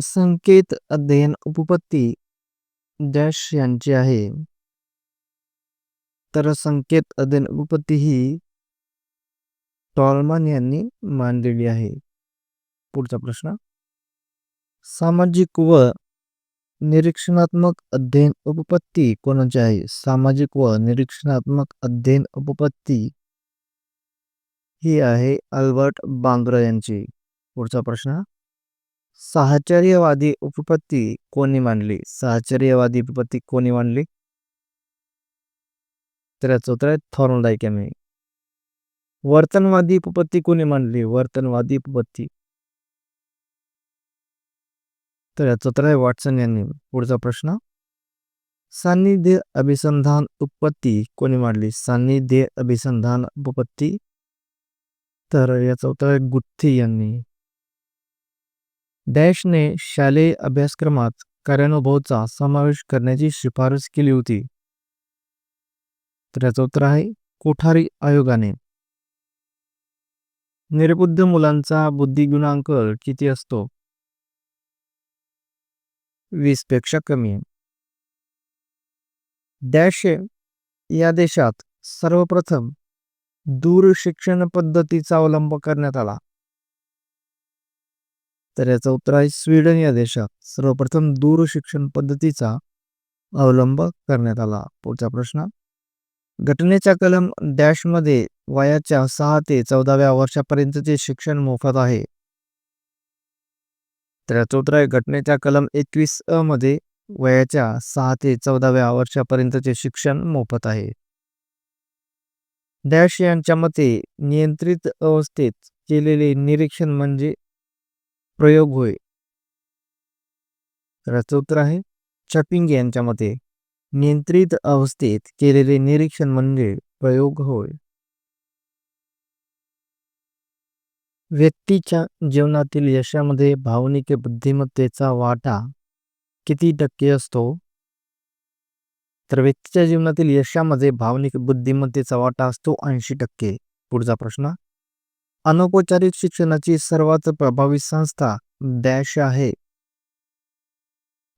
संकेत अध्ययन उपपत्ती डॅश यांची आहे. तर संकेत अध्ययन उपपत्ती ही टॉलमन यांनी मांडलेली आहे. पुढचा प्रश्न. सामाजिक व निरीक्षणात्मक अध्ययन उपपत्ती कोणाची आहे? सामाजिक व निरीक्षणात्मक अध्ययन उपपत्ती ही आहे अल्बर्ट बांद्रा यांची. पुढचा प्रश्न. साहचर्यवादी उपपत्ती कोणी मांडली? साहचर्यवादी उपपत्ती कोणी मांडली? तर याचं उत्तर आहे थॉर्नडाईक वर्तनवादी उपपत्ती कोणी मांडली? वर्तनवादी उपपत्ती. तर याचं उत्तर आहे वॉटसन यांनी. पुढचा प्रश्न. सान्निध्य अभिसंधान उपपत्ती कोणी मांडली? सान्निध्य अभिसंधान उपपत्ती. तर याचं उत्तर आहे गुत्थी यांनी. डॅशने शालेय अभ्यासक्रमात कार्यानुभवचा समावेश करण्याची शिफारस केली होती. तर याचं उत्तर आहे कोठारी आयोगाने. निर्बुद्ध मुलांचा बुद्धिगुणांक किती असतो? वीसपेक्षा कमी. आहे डॅश या देशात सर्वप्रथम दूर शिक्षण पद्धतीचा अवलंब करण्यात आला. तर याचं उत्तर आहे स्वीडन या देशात. सर्वप्रथम दूरशिक्षण पद्धतीचा अवलंब करण्यात आला. पुढचा प्रश्न. घटनेच्या कलम डॅशमध्ये वयाच्या सहा ते चौदाव्या वर्षापर्यंतचे शिक्षण मोफत आहे. तर याचं उत्तर आहे घटनेच्या कलम एकवीस अ मध्ये वयाच्या सहा ते चौदाव्या वर्षापर्यंतचे शिक्षण मोफत आहे. डॅश यांच्या मते नियंत्रित अवस्थेत केलेले निरीक्षण म्हणजे प्रयोग होय. तर उत्तर आहे चपिंग यांच्या मते नियंत्रित अवस्थेत केलेले निरीक्षण म्हणजे प्रयोग होय. व्यक्तीच्या जीवनातील यशामध्ये भावनिक बुद्धिमत्तेचा वाटा किती टक्के असतो? तर व्यक्तीच्या जीवनातील यशामध्ये भावनिक बुद्धिमत्तेचा वाटा असतो ऐंशी टक्के. पुढचा प्रश्न अनौपचारिक शिक्षणाची सर्वात प्रभावी संस्था डॅश आहे.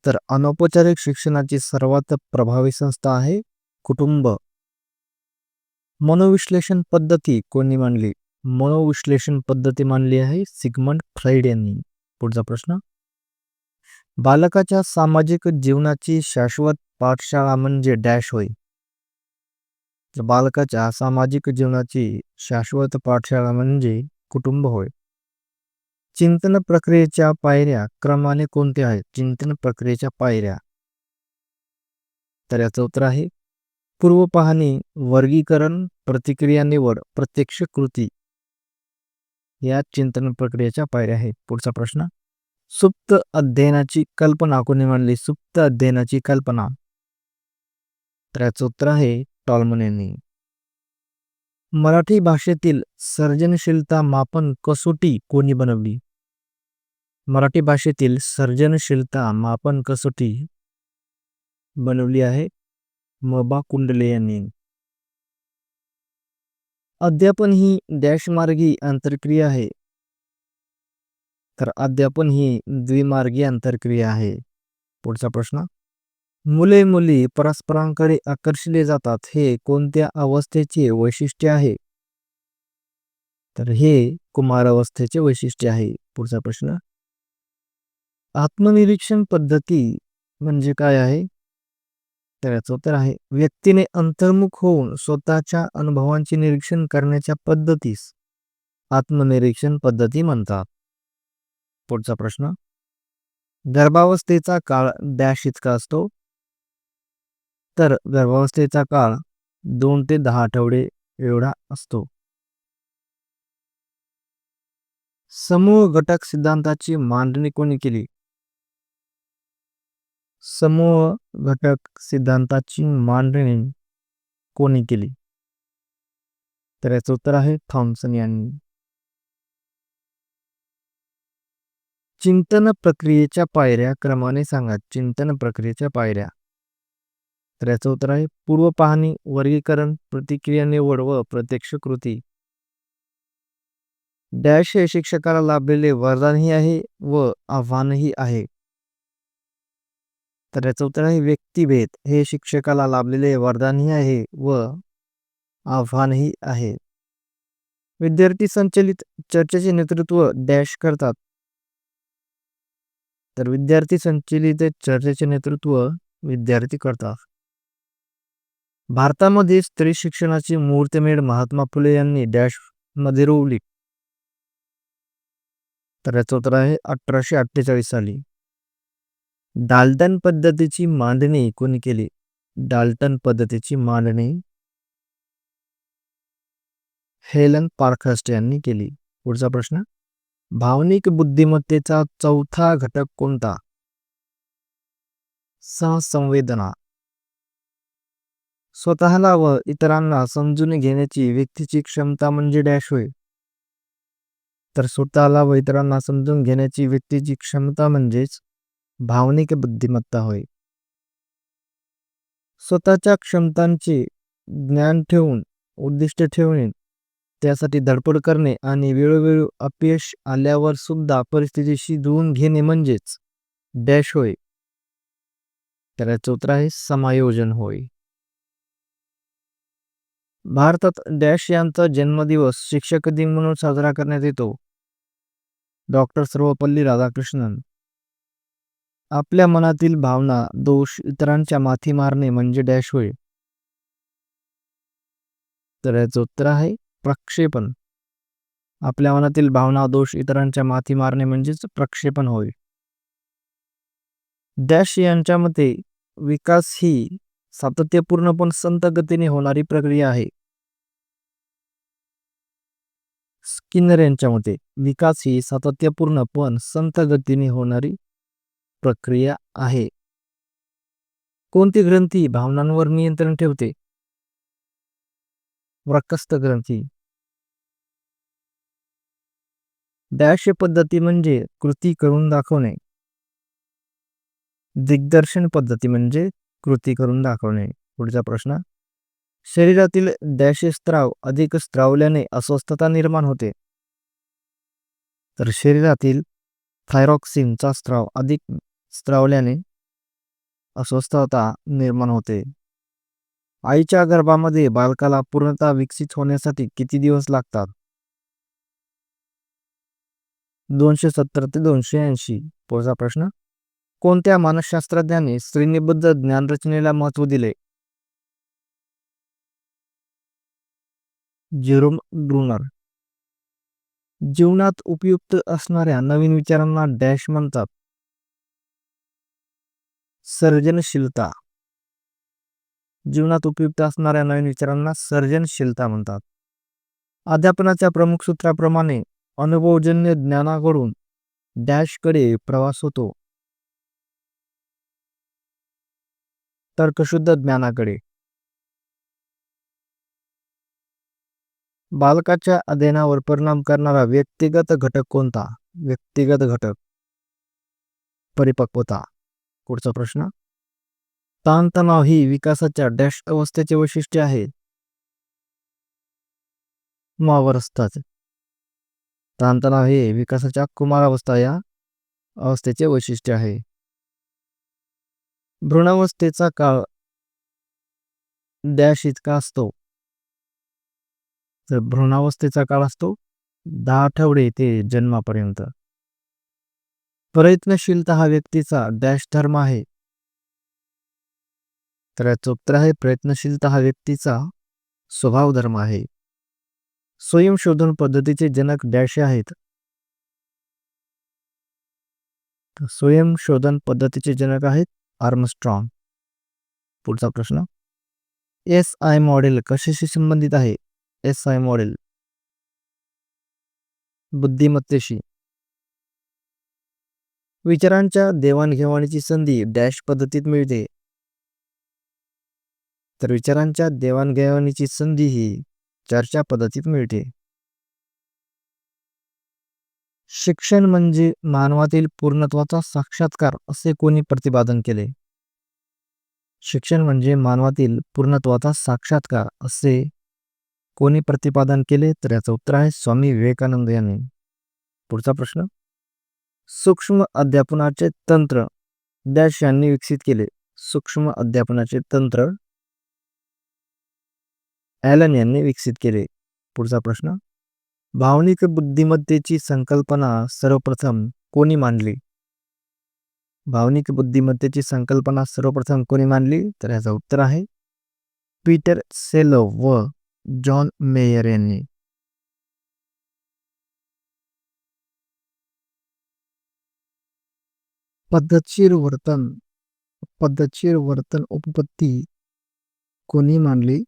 तर अनौपचारिक शिक्षणाची सर्वात प्रभावी संस्था आहे कुटुंब. मनोविश्लेषण पद्धती कोणी मांडली? मनोविश्लेषण पद्धती मांडली आहे सिगमंड फ्राईड यांनी. पुढचा प्रश्न. बालकाच्या सामाजिक जीवनाची शाश्वत पाठशाळा म्हणजे डॅश होय. बालकाच्या सामाजिक जीवनाची शाश्वत पाठशाळा म्हणजे कुटुंब होय. चिंतन प्रक्रियेच्या पायऱ्या क्रमाने कोणत्या आहेत? चिंतन प्रक्रियेच्या पायऱ्या. तर याचं उत्तर आहे पूर्व पाहणी वर्गीकरण प्रतिक्रिया निवड प्रत्यक्ष कृती. या चिंतन प्रक्रियेच्या पायऱ्या आहेत. पुढचा प्रश्न सुप्त अध्ययनाची कल्पना. कोणी मांडली सुप्त अध्ययनाची कल्पना. तर याचं उत्तर आहे टॉलमन यांनी मराठी भाषेतील सर्जनशीलता मापन कसोटी कोणी बनवली? मराठी भाषेतील सर्जनशीलता मापन कसोटी बनवली आहे मबा कुंडले यांनी. अध्यापन ही डॅशमार्गी आंतरक्रिया आहे. तर अध्यापन ही द्विमार्गी आंतरक्रिया आहे. पुढचा प्रश्न. मुले मुली परस्परांकडे आकर्षले जातात हे कोणत्या अवस्थेचे वैशिष्ट्य आहे? तर हे कुमार अवस्थेचे वैशिष्ट्य आहे. पुढचा प्रश्न. आत्मनिरीक्षण पद्धती म्हणजे काय आहे? तर याचं उत्तर आहे. व्यक्तीने अंतर्मुख होऊन स्वतःच्या अनुभवांचे निरीक्षण करण्याच्या पद्धतीस आत्मनिरीक्षण पद्धती म्हणतात. पुढचा प्रश्न. गर्भावस्थेचा काळ डॅश इतका असतो तर गर्भावस्थेचा काळ दोन ते दहा आठवडे एवढा असतो. समूह घटक सिद्धांताची मांडणी कोणी केली? समूह घटक सिद्धांताची मांडणी कोणी केली? तर याचं उत्तर आहे थॉम्सन यांनी. चिंतन प्रक्रियेच्या पायऱ्या क्रमाने सांगा. चिंतन प्रक्रियेच्या पायऱ्या. तर याचं उत्तर आहे पूर्व पाहणी वर्गीकरण प्रतिक्रिया निवड व प्रत्यक्ष कृती. डॅश हे शिक्षकाला लाभलेले वरदानही आहे व आव्हानही आहे. तर याचं उत्तर आहे व्यक्तिभेद हे शिक्षकाला लाभलेले वरदानही आहे व आव्हानही आहे. विद्यार्थी संचलित चर्चेचे नेतृत्व डॅश करतात. तर विद्यार्थी संचलित चर्चेचे नेतृत्व विद्यार्थी करतात. भारतामध्ये स्त्री शिक्षणाची मूर्तमेढ महात्मा फुले यांनी डॅशमध्ये रोवली. तर याचं उत्तर आहे अठराशे अठ्ठेचाळीस साली. डाल्टन पद्धतीची मांडणी कोणी केली? डाल्टन पद्धतीची मांडणी हेलन पार्कहस्ट यांनी केली. पुढचा प्रश्न. भावनिक बुद्धिमत्तेचा चौथा घटक कोणता? सहसंवेदना स्वतःला व इतरांना समजून घेण्याची व्यक्तीची क्षमता म्हणजे डॅश होय. तर स्वतःला व इतरांना समजून घेण्याची व्यक्तीची क्षमता म्हणजेच भावनिक बुद्धिमत्ता होय. स्वतःच्या क्षमतांचे ज्ञान ठेवून उद्दिष्ट ठेवणे त्यासाठी धडपड करणे आणि वेळोवेळी अपयश आल्यावर सुद्धा परिस्थितीशी जुळून घेणे म्हणजेच डॅश होय. त्याला चौथा आहे समायोजन होय. भारतात डॅश यांचा जन्मदिवस शिक्षक दिन म्हणून साजरा करण्यात येतो. डॉक्टर सर्वपल्ली राधाकृष्णन. आपल्या मनातील भावना दोष इतरांच्या माथी मारणे म्हणजे डॅश होय. तर याचं उत्तर आहे प्रक्षेपण. आपल्या मनातील भावना दोष इतरांच्या माथी मारणे म्हणजेच प्रक्षेपण होय. डॅश यांच्या मते विकास ही सातत्यपूर्ण पण संत गतीने होणारी प्रक्रिया आहे. स्किनर यांच्या मते विकास ही सातत्यपूर्ण पण संत गतीने होणारी प्रक्रिया आहे. कोणती ग्रंथी भावनांवर नियंत्रण ठेवते? वक्रस्त ग्रंथी. डॅश पद्धती म्हणजे कृती करून दाखवणे. दिग्दर्शन पद्धती म्हणजे कृती करून दाखवणे. पुढचा प्रश्न. शरीरातील डॅश स्त्राव अधिक स्त्रावल्याने अस्वस्थता निर्माण होते. तर शरीरातील थायरॉक्सिनचा स्त्राव अधिक स्त्रावल्याने अस्वस्थता निर्माण होते. आईच्या गर्भामध्ये बालकाला पूर्णतः विकसित होण्यासाठी किती दिवस लागतात? दोनशे सत्तर ते दोनशे ऐंशी. पुढचा प्रश्न. कोणत्या मानसशास्त्रज्ञाने श्रेणीबद्ध ज्ञानरचनेला महत्त्व दिले? जेरोम ब्रुनर जीवनात उपयुक्त असणाऱ्या नवीन विचारांना डॅश म्हणतात. सर्जनशीलता. जीवनात उपयुक्त असणाऱ्या नवीन विचारांना सर्जनशीलता म्हणतात. अध्यापनाच्या प्रमुख सूत्राप्रमाणे अनुभवजन्य ज्ञानाकडून डॅशकडे प्रवास होतो. तर्कशुद्ध ज्ञानाकडे. बालकाच्या अध्ययनावर परिणाम करणारा व्यक्तिगत घटक कोणता? व्यक्तिगत घटक. परिपक्वता. पुढचा प्रश्न. ताणतणाव ही विकासाच्या डॅश अवस्थेचे वैशिष्ट्य आहे. कुमावस्थाचे ताणतणाव हे विकासाच्या कुमारावस्था या अवस्थेचे वैशिष्ट्य आहे. भ्रूणावस्थेचा काळ डॅश इतका असतो. तर भ्रूणावस्थेचा काळ असतो. दहा आठवडे ते जन्मापर्यंत. प्रयत्नशीलता हा व्यक्तीचा डॅश धर्म आहे. तर याचं उत्तर आहे प्रयत्नशीलता हा व्यक्तीचा स्वभाव धर्म आहे. स्वयंशोधन पद्धतीचे जनक डॅश आहेत. स्वयंशोधन पद्धतीचे जनक आहेत आर्मस्ट्रॉंग. पुढचा प्रश्न. एस आय मॉडेल कशाशी संबंधित आहे? S I model. बुद्धिमत्तेशी. विचारांच्या देवाणघेवाणीची संधी डॅश पद्धतीत मिळते. तर विचारांच्या देवाणघेवाणीची संधी ही चर्चा पद्धतीत मिळते. शिक्षण म्हणजे मानवातील पूर्णत्वाचा साक्षात्कार असे कोणी प्रतिपादन केले? शिक्षण म्हणजे मानवातील पूर्णत्वाचा साक्षात्कार असे कोणी प्रतिपादन केले तर याचं उत्तर आहे स्वामी विवेकानंद यांनी. पुढचा प्रश्न. सूक्ष्म अध्यापनाचे तंत्र. डॅश यांनी विकसित केले. सूक्ष्म अध्यापनाचे तंत्र. ॲलन यांनी विकसित केले. पुढचा प्रश्न. भावनिक बुद्धिमत्तेची संकल्पना सर्वप्रथम कोणी मांडली? भावनिक बुद्धिमत्तेची संकल्पना सर्वप्रथम कोणी मांडली? तर याचं उत्तर आहे पीटर सेलो व जॉन मेयर यांनी पद्धतशीर वर्तन पद्धतशीर वर्तन उपपत्ती कोणी मांडली?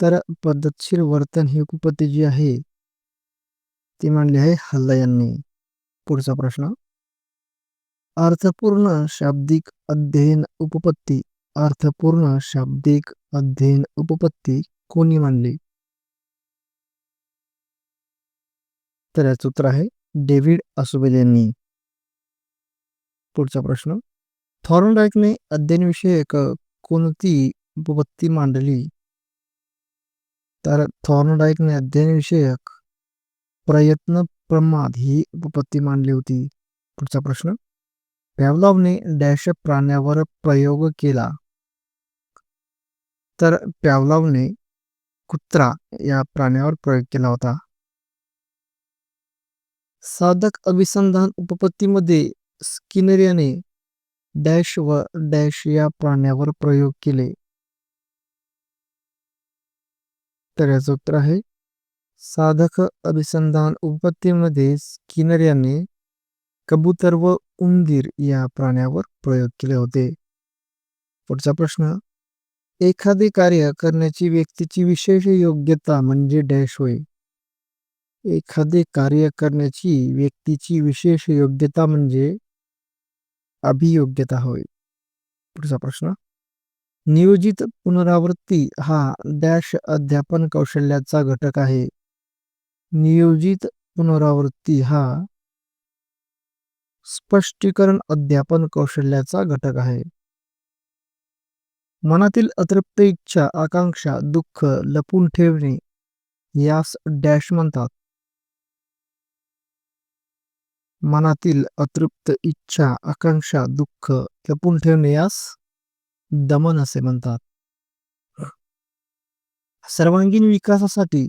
तर पद्धतशीर वर्तन ही उपपत्ती जी आहे ती मांडली आहे हल्ला यांनी. पुढचा प्रश्न. अर्थपूर्ण शाब्दिक अध्ययन उपपत्ती अर्थपूर्ण शाब्दिक अध्ययन उपपत्ती कोणी मांडली तर याचं उत्तर आहे डेव्हिड असुबेल यांनी पुढचा प्रश्न. थॉर्नडाईकने अध्ययनविषयक कोणती उपपत्ती मांडली? तर थॉर्नडाईकने अध्ययनविषयक प्रयत्न प्रमाद ही उपपत्ती मांडली होती. पुढचा प्रश्न. पॅवलॉवने डॅश प्राण्यावर प्रयोग केला. तर पॅवलॉवने कुत्रा या प्राण्यावर प्रयोग केला होता. साधक अभिसंधान उपपत्तीमध्ये स्किनर याने डॅश व डॅश या प्राण्यावर प्रयोग केले. तर याचं उत्तर आहे साधक अभिसंधान उपपत्तीमध्ये स्किनर यांनी कबूतर व उंदीर या प्राण्यावर प्रयोग केले होते. पुढचा प्रश्न एखादे कार्य करण्याची व्यक्तीची विशेष योग्यता म्हणजे डॅश होय. एखादे कार्य करण्याची व्यक्तीची विशेष योग्यता म्हणजे अभियोग्यता होय. पुढचा प्रश्न. नियोजित पुनरावृत्ती हा डॅश अध्यापन कौशल्याचा घटक आहे. नियोजित पुनरावृत्ती हा स्पष्टीकरण अध्यापन कौशल्याचा घटक आहे. मनातील अतृप्त इच्छा आकांक्षा दुःख लपून ठेवणे यास डॅश म्हणतात. मनातील अतृप्त इच्छा आकांक्षा दुःख लपून ठेवणे यास दमन असे म्हणतात. सर्वांगीण विकासासाठी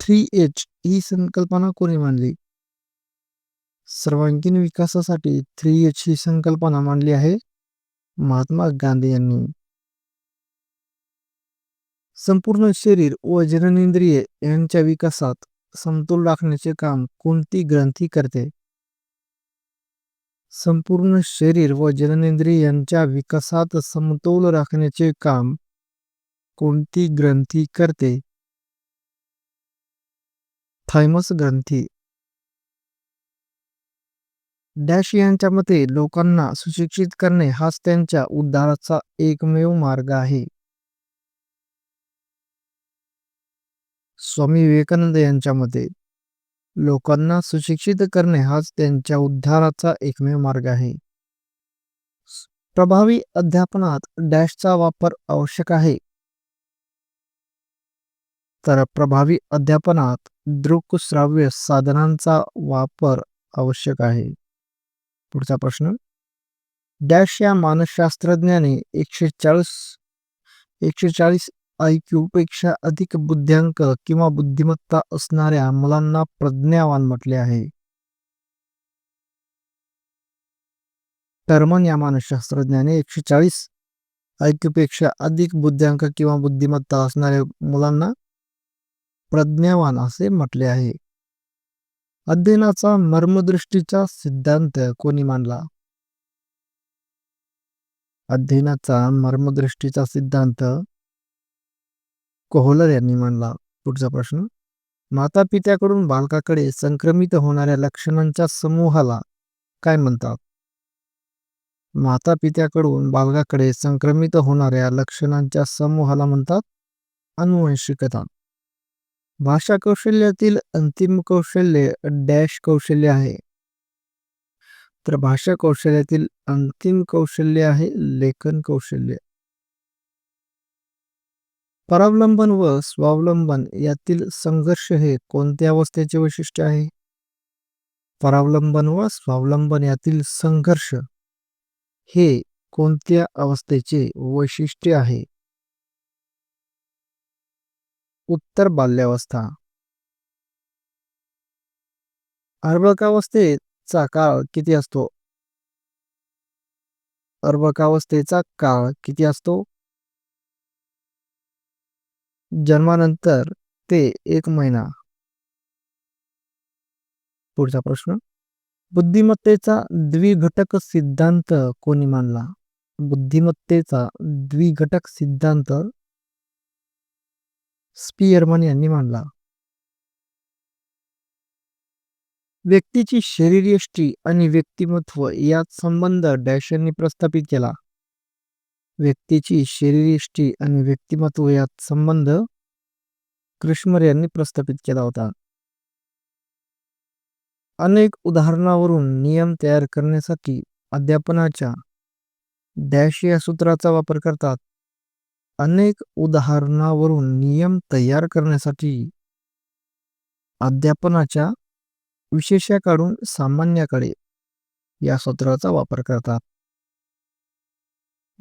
थ्री एच ही संकल्पना कोणी मांडली? सर्वांगीण विकासासाठी थ्री एच ही संकल्पना मांडली आहे महात्मा गांधी यांनी. संपूर्ण शरीर व जननेंद्रिय यांच्या विकासात समतोल राखण्याचे काम कोणती ग्रंथी करते? संपूर्ण शरीर व जननेंद्रिय यांच्या विकासात समतोल राखण्याचे काम कोणती ग्रंथी करते? थायमस ग्रंथी. डॅश यांच्या मते लोकांना सुशिक्षित करणे हाच त्यांच्या उद्धाराचा एकमेव मार्ग आहे. स्वामी विवेकानंद यांच्या मते लोकांना सुशिक्षित करणे हाच त्यांच्या उद्धाराचा एकमेव मार्ग आहे. प्रभावी अध्यापनात डॅशचा वापर आवश्यक आहे. तर प्रभावी अध्यापनात दृकश्राव्य साधनांचा वापर आवश्यक आहे. पुढचा प्रश्न. डॅश या मानसशास्त्रज्ञाने एकशे चाळीस एकशे चाळीस आयक्यू पेक्षा अधिक बुद्ध्यांक किंवा बुद्धिमत्ता असणाऱ्या मुलांना प्रज्ञावान म्हटले आहे. टर्मन या मानसशास्त्रज्ञाने एकशे चाळीस आयपेक्षा अधिक बुद्ध्यांक किंवा बुद्धिमत्ता असणाऱ्या मुलांना प्रज्ञावान असे म्हटले आहे. अध्ययनाचा मर्मदृष्टीचा सिद्धांत कोणी मांडला? अध्ययनाचा मर्मदृष्टीचा सिद्धांत कोहलर यांनी मांडला. पुढचा प्रश्न माता पित्याकडून बालकाकडे संक्रमित होणाऱ्या लक्षणांच्या समूहाला काय म्हणतात? माता पित्याकडून बालकाकडे संक्रमित होणाऱ्या लक्षणांच्या समूहाला म्हणतात अनुवंशिकता भाषा कौशल्यातील अंतिम कौशल्य डॅश कौशल्य आहे. तर भाषा कौशल्यातील अंतिम कौशल्य आहे लेखन कौशल्य. परावलंबन व स्वावलंबन यातील संघर्ष हे कोणत्या अवस्थेचे वैशिष्ट्य आहे? परावलंबन व स्वावलंबन यातील संघर्ष हे कोणत्या अवस्थेचे वैशिष्ट्य आहे? उत्तर बाल्यावस्था अर्भकावस्थेचा काळ किती असतो? अर्भकावस्थेचा काळ किती असतो? जन्मानंतर ते एक महिना. पुढचा प्रश्न. बुद्धिमत्तेचा द्विघटक सिद्धांत कोणी मानला? बुद्धिमत्तेचा द्विघटक सिद्धांत स्पियरमन यांनी मांडला व्यक्तीची शरीरयष्टी आणि व्यक्तिमत्व यात संबंध डॅश यांनी प्रस्थापित केला. व्यक्तीची शरीरयष्टी आणि व्यक्तिमत्व यात संबंध क्रिश्मर यांनी प्रस्थापित केला होता. अनेक उदाहरणावरून नियम तयार करण्यासाठी अध्यापनाच्या डॅश या सूत्राचा वापर करतात. अनेक उदाहरणावरून नियम तयार करण्यासाठी अध्यापनाच्या विशेषाकडून सामान्याकडे या सूत्राचा वापर करतात.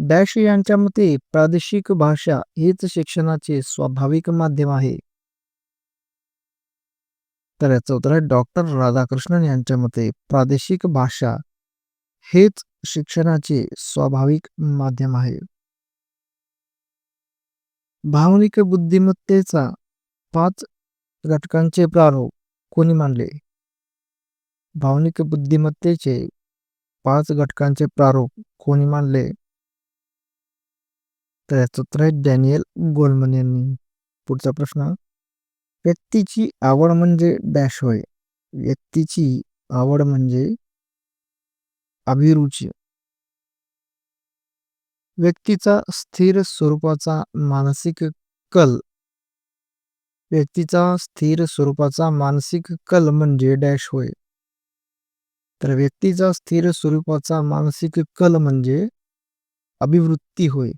डॅश यांच्या मते प्रादेशिक भाषा हेच शिक्षणाचे स्वाभाविक माध्यम आहे. तर याचं उत्तर आहे डॉक्टर राधाकृष्णन यांच्या मते प्रादेशिक भाषा हेच शिक्षणाचे स्वाभाविक माध्यम आहे. भावनिक बुद्धिमत्तेचा पाच घटकांचे प्रारूप कोणी मानले भावनिक बुद्धिमत्तेचे पाच घटकांचे प्रारूप कोणी मानले तर याचं उत्तर आहे डॅनियल गोल्डमन यांनी. पुढचा प्रश्न. व्यक्तीची आवड म्हणजे डॅश होय. व्यक्तीची आवड म्हणजे अभिरुची. व्यक्तीचा स्थिर स्वरूपाचा मानसिक कल. व्यक्तीचा स्थिर स्वरूपाचा मानसिक कल म्हणजे डॅश होय. तर व्यक्तीचा स्थिर स्वरूपाचा मानसिक कल म्हणजे अभिवृत्ती होय.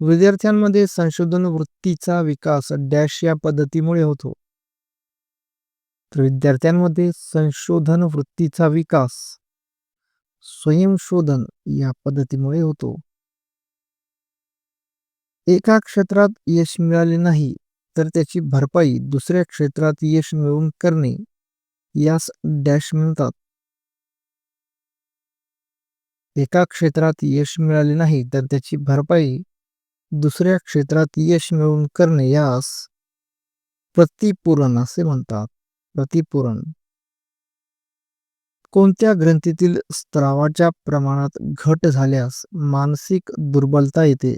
विद्यार्थ्यांमध्ये संशोधन वृत्तीचा विकास डॅश या पद्धतीमुळे होतो. तर विद्यार्थ्यांमध्ये संशोधन वृत्तीचा विकास स्वयंशोधन या पद्धतीमुळे होतो. एका क्षेत्रात यश मिळाले नाही तर त्याची भरपाई दुसऱ्या क्षेत्रात यश मिळवून करणे यास डॅश म्हणतात. एका क्षेत्रात यश मिळाले नाही तर त्याची भरपाई दुसऱ्या क्षेत्रात यश मिळवून करणे यास प्रतिपूरण असे म्हणतात. प्रतिपूरण. कोणत्या ग्रंथीतील स्त्रावाच्या प्रमाणात घट झाल्यास मानसिक दुर्बलता येते?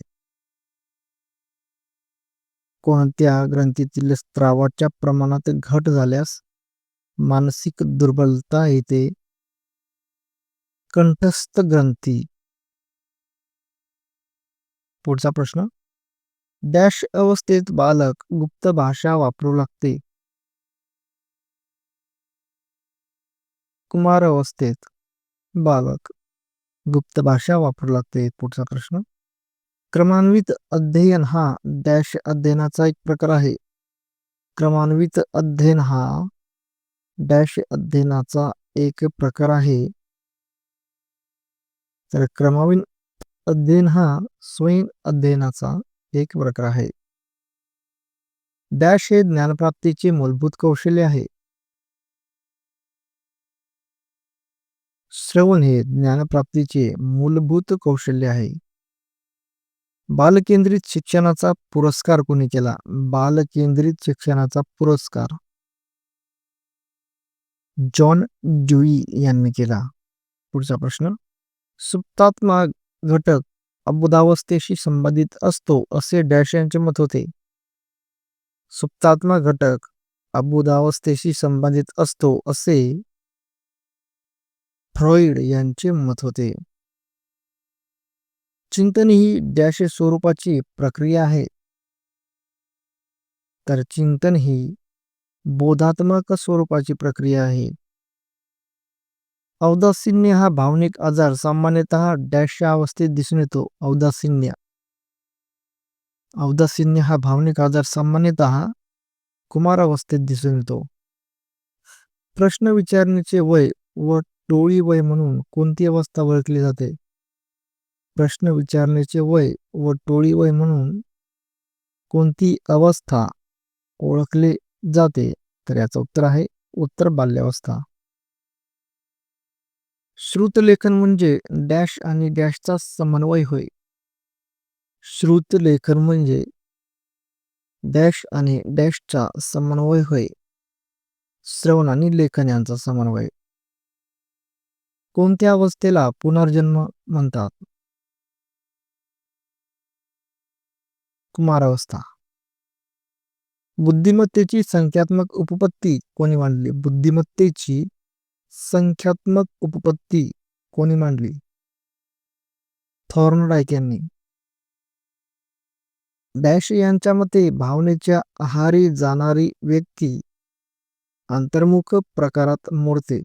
कोणत्या ग्रंथीतील स्त्रावाच्या प्रमाणात घट झाल्यास मानसिक दुर्बलता येते? कंठस्थ ग्रंथी. पुढचा प्रश्न. डॅश अवस्थेत बालक गुप्त भाषा वापरू लागते. कुमार अवस्थेत बालक गुप्त भाषा वापरू लागते. पुढचा प्रश्न. क्रमान्वित अध्ययन हा डॅश अध्ययनाचा एक प्रकार आहे. क्रमान्वित अध्ययन हा डॅश अध्ययनाचा एक प्रकार आहे. तर क्रमावीन अध्ययन हा स्वयं अध्ययनाचा एक प्रकार आहे. डॅश हे ज्ञानप्राप्तीचे मूलभूत कौशल्य आहे. श्रवण हे ज्ञानप्राप्तीचे मूलभूत कौशल्य आहे. बालकेंद्रित शिक्षणाचा पुरस्कार कोणी केला? बालकेंद्रित शिक्षणाचा पुरस्कार जॉन ड्युई यांनी केला. पुढचा प्रश्न. सुप्तात्मा घटक अबुधावस्थेशी संबंधित असतो असे डॅश यांचे मत होते. सुप्तात्मा घटक अबुधावस्थेशी संबंधित असतो असे फ्रॉइड यांचे मत होते. चिंतन ही डॅश स्वरूपाची प्रक्रिया आहे. तर चिंतन ही बोधात्मक स्वरूपाची प्रक्रिया आहे. औदासिन्य हा भावनिक आजार सामान्यतः डॅशच्या अवस्थेत दिसून येतो. औदासिन्य. औदासिन्य हा भावनिक आजार सामान्यतः कुमारावस्थेत दिसून येतो. प्रश्न विचारण्याचे वय व टोळी वय म्हणून कोणती अवस्था ओळखली जाते? प्रश्न विचारण्याचे वय व टोळी वय म्हणून कोणती अवस्था ओळखली जाते? तर याचं उत्तर आहे उत्तर बाल्यावस्था. श्रुतलेखन म्हणजे डॅश आणि डॅशचा समन्वय होय. श्रुतलेखन म्हणजे डॅश आणि डॅशचा समन्वय होय. श्रवण आणि लेखन यांचा समन्वय. कोणत्या अवस्थेला पुनर्जन्म म्हणतात? कुमारावस्था. बुद्धिमत्तेची संख्यात्मक उपपत्ती कोणी मांडली? बुद्धिमत्तेची संख्यात्मक उपपत्ती कोणी मांडली? थॉर्नडाईक यांनी. डॅश यांच्या मते भावनेच्या आहारी जाणारी व्यक्ती अंतर्मुख प्रकारात मोडते.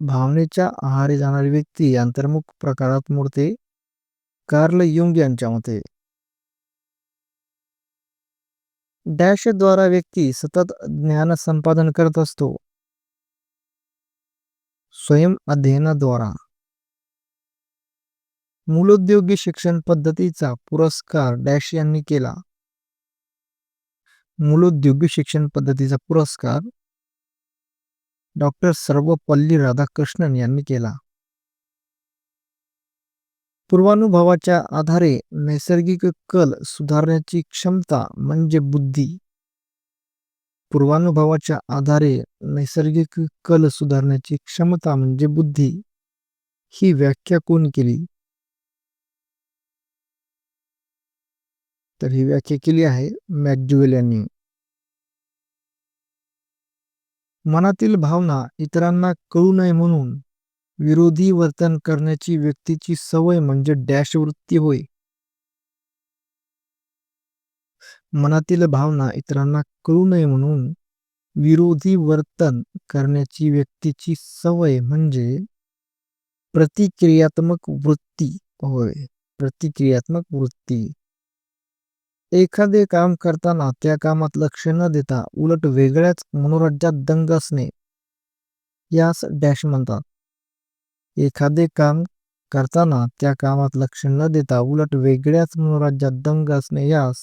भावनेच्या आहारी जाणारी व्यक्ती अंतर्मुख प्रकारात मोडते. कार्ल युंग यांच्या मते. डॅशद्वारा व्यक्ती सतत ज्ञान संपादन करत असतो. स्वयं अध्ययनाद्वारा. मूलोद्योगी शिक्षण पद्धतीचा पुरस्कार डॅश यांनी केला. मूलोद्योगी शिक्षण पद्धतीचा पुरस्कार डॉक्टर सर्वपल्ली राधाकृष्णन यांनी केला. पूर्वानुभवाच्या आधारे नैसर्गिक कल सुधारण्याची क्षमता म्हणजे बुद्धी. पूर्वानुभवाच्या आधारे नैसर्गिक कल सुधारण्याची क्षमता म्हणजे बुद्धी. ही व्याख्या कोण केली? तर ही व्याख्या केली आहे मॅक्ज्युएल यांनी. मनातील भावना इतरांना कळू नये म्हणून विरोधी वर्तन करण्याची व्यक्तीची सवय म्हणजे डॅश वृत्ती होय. मनातील भावना इतरांना कळू नये म्हणून विरोधी वर्तन करण्याची व्यक्तीची सवय म्हणजे प्रतिक्रियात्मक वृत्ती होय. प्रतिक्रियात्मक वृत्ती. एखादे काम करताना त्या कामात लक्ष न देता उलट वेगळ्याच मनोराज्यात दंग असणे. यास डॅश म्हणतात. एखादे काम करताना त्या कामात लक्ष न देता उलट वेगळ्याच मनोराज्यात दंग असणे यास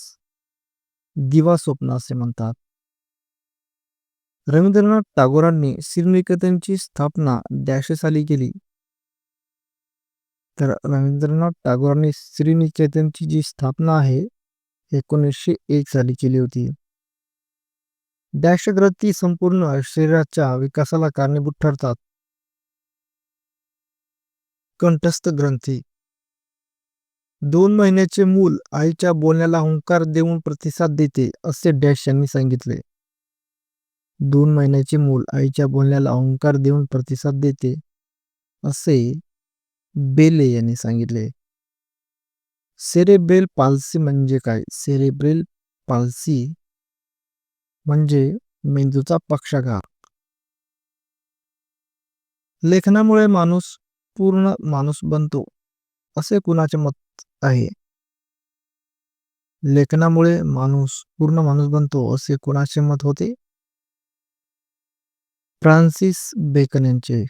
दिवा स्वप्न असे म्हणतात. रवींद्रनाथ टागोरांनी श्रीनिकेतनची स्थापना द्याशे साली केली. तर रवींद्रनाथ टागोरांनी श्रीनिकेतनची जी स्थापना आहे एकोणीसशे एक साली केली होती. डॅश ग्रंथी संपूर्ण शरीराच्या विकासाला कारणीभूत ठरतात. कंठस्थ ग्रंथी. दोन महिन्याचे मूल आईच्या बोलण्याला हुंकार देऊन प्रतिसाद देते असे डॅश यांनी सांगितले. दोन महिन्याचे मूल आईच्या बोलण्याला हुंकार देऊन प्रतिसाद देते असे बेले यांनी सांगितले. सेरेब्रेल पाल्सी म्हणजे काय? सेरेब्रेल पाल्सी म्हणजे मेंदूचा पक्षाघात. लेखनामुळे माणूस पूर्ण माणूस बनतो असे कुणाचे मत आहे? लेखनामुळे माणूस पूर्ण माणूस बनतो असे कुणाचे मत होते? फ्रान्सिस बेकन यांचे